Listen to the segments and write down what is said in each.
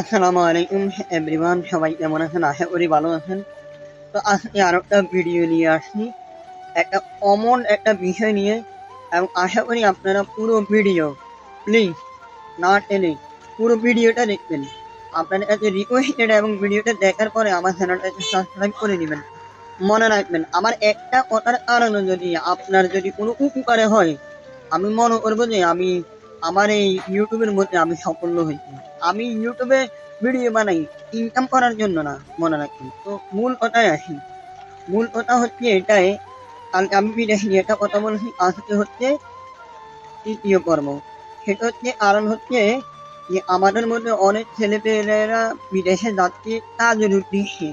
আসসালামু আলাইকুম এভরিওয়ান সবাই কেমন আছেন? আশা করি ভালো আছেন। তো আজকে আরও একটা ভিডিও নিয়ে আসছি। একটা অমন একটা বিষয় নিয়ে, এবং আশা করি আপনারা পুরো ভিডিও প্লিজ না টেনে, পুরো ভিডিওটা দেখবেন। আপনাদের কাছে রিকোয়েস্টেড এবং ভিডিওটা দেখার পরে আমার চ্যানেলটাকে সাবস্ক্রাইব করে নেবেন। মনে রাখবেন, আমার একটা কথার কারণে যদি আপনার যদি কোনো উপকারে হয়, আমি মনে করব যে আমি আমার এই ইউটিউবের মধ্যে আমি সফল হয়েছি আমি ইউটিউবে ভিডিও বানাই ইনকাম করার জন্য না, মনে রাখবেন তো মূল কথায় আসি। মূল কথা হচ্ছে এটাই কালকে আমি বিদেশি একটা কথা বলছি আজকে হচ্ছে তৃতীয় পর্ব। সেটা হচ্ছে কারণ হচ্ছে যে আমাদের মধ্যে অনেক ছেলেপেলেরা বিদেশে যাচ্ছে কাজের উদ্দেশ্যে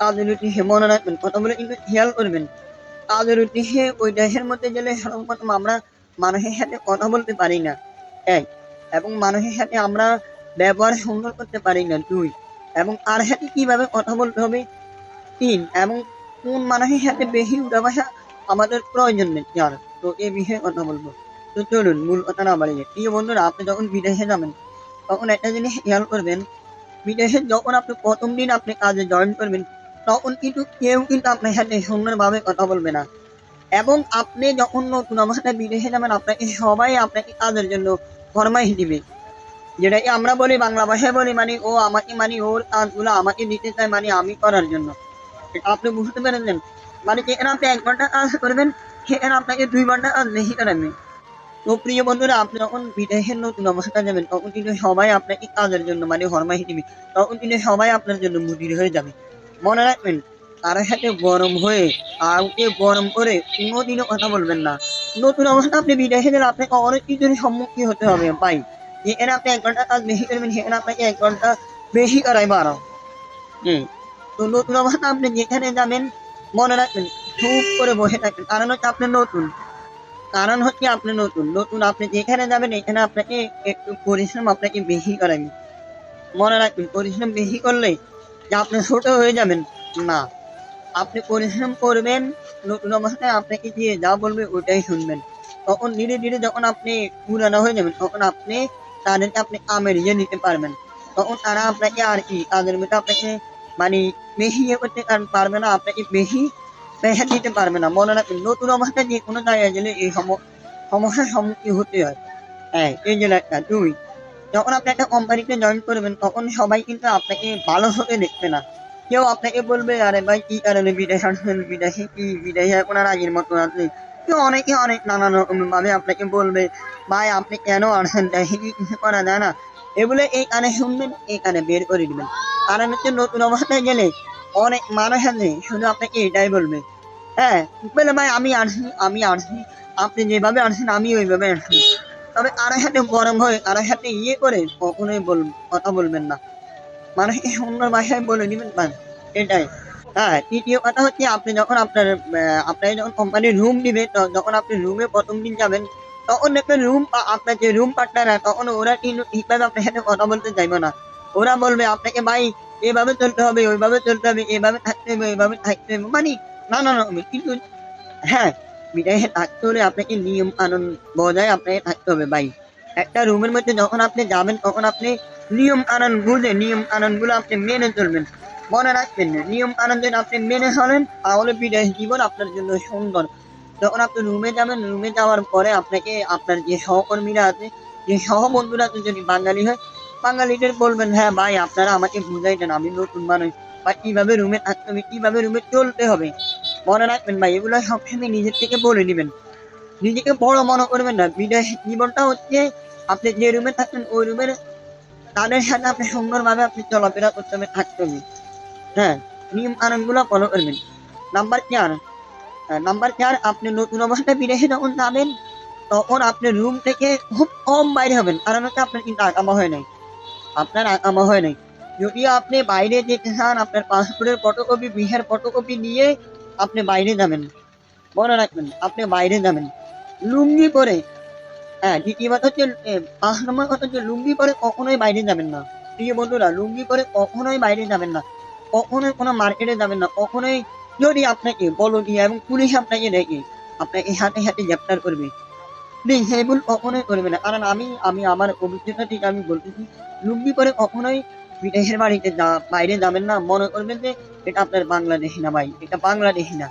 কাজের উদ্দেশ্যে মনে রাখবেন, কথা বলে কিন্তু খেয়াল করবেন। কাজের উদ্দেশ্যে ওই দেশের মধ্যে গেলে সর্বপ্রথম আমরা মানুষের সাথে কথা বলতে পারি না। এক এবং মানুষের সাথে আমরা ব্যবহার সুন্দর করতে পারি না, দুই, এবং আর সাথে কীভাবে কথা বলতে হবে? তিন, এবং কোন মানুষের সাথে বেশি উঠাবাসা আমাদের প্রয়োজন নেই? চার, তো এই বিষয়ে কথা বলব। তো চলুন, মূল কথা না বাড়িয়ে প্রিয় বন্ধুরা, আপনি যখন বিদেশে যাবেন, তখন একটা জিনিস খেয়াল করবেন, বিদেশে যখন আপনি প্রথম দিন আপনি কাজে জয়েন করবেন, তখন কিন্তু কেউ কিন্তু আপনার সাথে সুন্দরভাবে কথা বলবে না। এবং আপনি যখন নতুন অবস্থায় বিদেশে যাবেন, আপনাকে সবাই আপনাকে কাজের জন্য ফরমাইশ দিবে। যেটাকে আমরা বলি, বাংলা ভাষায় বলি মানে ও আমাকে মানে ওর কাজগুলো আমাকে দিতে চায় মানে আমি করার জন্য। আপনি বুঝতে পেরেছেন? মানে যেখানে আপনি এক ঘণ্টা কাজ করবেন সেখানে আপনাকে দুই ঘণ্টা কাজ বেশি করাবে। তো প্রিয় বন্ধুরা, আপনি যখন বিদেশের নতুন অবস্থায় যাবেন, তখন কিন্তু সবাই আপনাকে কাজের জন্য মানে ফরমাইশ দিবে। তখন কিন্তু সবাই আপনার জন্য মুদির হয়ে যাবে। মনে রাখবেন তার সাথে গরম হয়ে কাউকে গরম করে কোনোদিনও কথা বলবেন না। নতুন অবস্থা, আপনি বিদেশে গেলে আপনাকে অনেক কিছুর সম্মুখীন হতে হবে, ভাই। যেখানে আপনি এক ঘণ্টা কাজ বেশি করবেন সেখানে আপনাকে এক ঘণ্টা বেশি করাই বাড়াও হুম। তো নতুন অবস্থা, আপনি যেখানে যাবেন, মনে রাখবেন, চুপ করে বসে থাকবেন। কারণ হচ্ছে আপনি নতুন। কারণ হচ্ছে আপনি নতুন। নতুন, আপনি যেখানে যাবেন, এখানে আপনাকে একটু পরিশ্রম আপনাকে বেশি করাবে মনে রাখবেন, পরিশ্রম বেশি করলে আপনি ছোট হয়ে যাবেন, না। আপনি পরিশ্রম করবেন, নতুন অবস্থায় আপনাকে দিয়ে যা বলবে ওটাই শুনবেন। তখন ধীরে ধীরে যখন আপনি পুরানো হয়ে যাবেন, তখন আপনি তাদেরকে আপনি আমেরিয়ে নিতে পারবেন। তখন তারা আপনাকে আর কি, তাদের মধ্যে আপনাকে মানে বেশি ইয়ে করতে পারবে না, আপনাকে বেশি পেশা দিতে পারবে না। মনে রাখবেন, নতুন অবস্থায় যে কোনো জায়গায় গেলে এই সম- সমস্যার সম্মুখীন হতে হয়। হ্যাঁ এই যে একটা দুই। যখন আপনি একটা কোম্পানিতে জয়েন করবেন, তখন সবাই কিন্তু আপনাকে ভালো চোখে দেখবে না। কেউ আপনাকে বলবে আরে ভাই কি কারণে বিদেশ বিদেশে কি বিদেশে এখন আর আগের মতো আছে কেউ অনেকে অনেক নানান রকম ভাবে আপনাকে বলবে ভাই আপনি কেন দেশে কি কিছু করা যায় না এগুলো এই কানে শুনবেন এই কানে বের করে দিবেন কারণ হচ্ছে নতুন অবস্থায় গেলে অনেক মানুষ আছে শুধু আপনাকে এটাই বলবে হ্যাঁ বলে ভাই আমি আসি আমি আসি আপনি যেভাবে আসেন আমি ওইভাবে আসি তবে কারোর সাথে গরম হয়ে কারোর সাথে ইয়ে করে কখনোই বল কথা বলবেন না মানুষকে সুন্দর ভাষায় বলে দিবেন বাস এটাই। হ্যাঁ তৃতীয় কথা হচ্ছে, আপনি যখন আপনার আপনাকে যখন কোম্পানির রুম দিবে যখন আপনি রুমে প্রথম দিন যাবেন, তখন দেখবেন রুম আপনার যে রুম পার্টনার তখন ওরা কিন্তু ঠিকভাবে আপনার সাথে কথা বলতে চাইবে না। ওরা বলবে, আপনাকে ভাই, এভাবে চলতে হবে, ওইভাবে চলতে হবে, এভাবে থাকতে হবে, ওইভাবে থাকতে হবে। মানে না না না কিন্তু হ্যাঁ বিদেশে থাকতে হলে আপনাকে নিয়ম কানুন বজায় আপনাকে থাকতে হবে ভাই। একটা রুমের মধ্যে যখন আপনি যাবেন, তখন আপনি নিয়ম আনন্দ বুঝে নিয়ম কানুনগুলো আপনি মেনে চলবেন। মনে রাখবেন, নিয়ম কানুন যদি আপনি মেনে চলেন, তাহলে বিদেশ জীবন আপনার জন্য সুন্দর। যখন আপনি রুমে যাবেন, রুমে যাওয়ার পরে আপনাকে, আপনার যে সহকর্মীরা আছে, যে সহবন্ধুরা আছে যদি বাঙালি হয়, বাঙালিদের বলবেন হ্যাঁ ভাই, আপনারা আমাকে বুঝাই দেন আমি নতুন মানুষ। বা কীভাবে রুমে থাকতে হবে, কীভাবে রুমে চলতে হবে? মনে রাখবেন ভাই, এগুলো সবসময় নিজের থেকে বলে নেবেন। নিজেকে বড় মনে করবেন না। বিদেশ জীবনটা হচ্ছে, আপনি যে রুমে থাকবেন, ওই রুমের তাদের সাথে আপনি সুন্দরভাবে আপনি চলাফেরা করতে হবে, থাকতে হবে। হ্যাঁ নিয়ম কানুনগুলো ফলো করবেন। নাম্বার চার নাম্বার চার, আপনি নতুন অবস্থায় বিদেশে যখন যাবেন, তখন আপনি রুম থেকে খুব কম বাইরে হবেন, কারণ হচ্ছে আপনার কিন্তু আকামা হয় নাই। আপনার আকামা হয় নাই। যদি আপনি বাইরে যেতে চান, আপনার পাসপোর্টের ফটোকপি বিহার ফটোকপি নিয়ে আপনি বাইরে যাবেন। মনে রাখবেন, আপনি বাইরে যাবেন। লুঙ্গি পরে হ্যাঁ দ্বিতীয় কথা হচ্ছে পাঁচ নম্বর কথা হচ্ছে, লুঙ্গি পরে কখনোই বাইরে যাবেন না। প্রিয় বন্ধুরা, লুঙ্গি পরে কখনোই বাইরে যাবেন না। কখনোই কোনো মার্কেটে যাবেন না। কখনোই যদি আপনাকে বলো দিয়ে এবং পুলিশ আপনাকে দেখে, আপনাকে হাতে হাতে গ্রেপ্তার করবে। প্লিজ এই ভুল কখনোই করবে না। কারণ আমি আমি আমার অভিজ্ঞতা থেকে আমি বলতেছি, লুঙ্গি পরে কখনোই বিদেশের বাড়িতে বাইরে যাবেন না। মনে করবেন যে, এটা আপনার বাংলাদেশি না ভাই, এটা বাংলাদেশি না।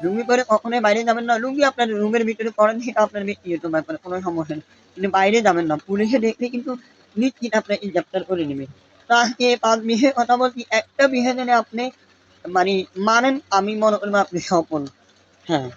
লুঙ্গি পরে কখনোই বাইরে যাবেন না। লুঙ্গি আপনার রুমের ভিতরে পরেন সেটা আপনার ব্যক্তিগত ব্যাপার কোনো সমস্যা নেই। কিন্তু বাইরে যাবেন না। পুলিশে দেখলে কিন্তু নিশ্চিত আপনাকে গ্রেপ্তার করে নেবে। তো আজকে পাঁচ বিষয়ে কথা বলছি, একটা বিষয় জেনে আপনি মানে মানেন, আমি মনে করব আপনি সফল। হ্যাঁ।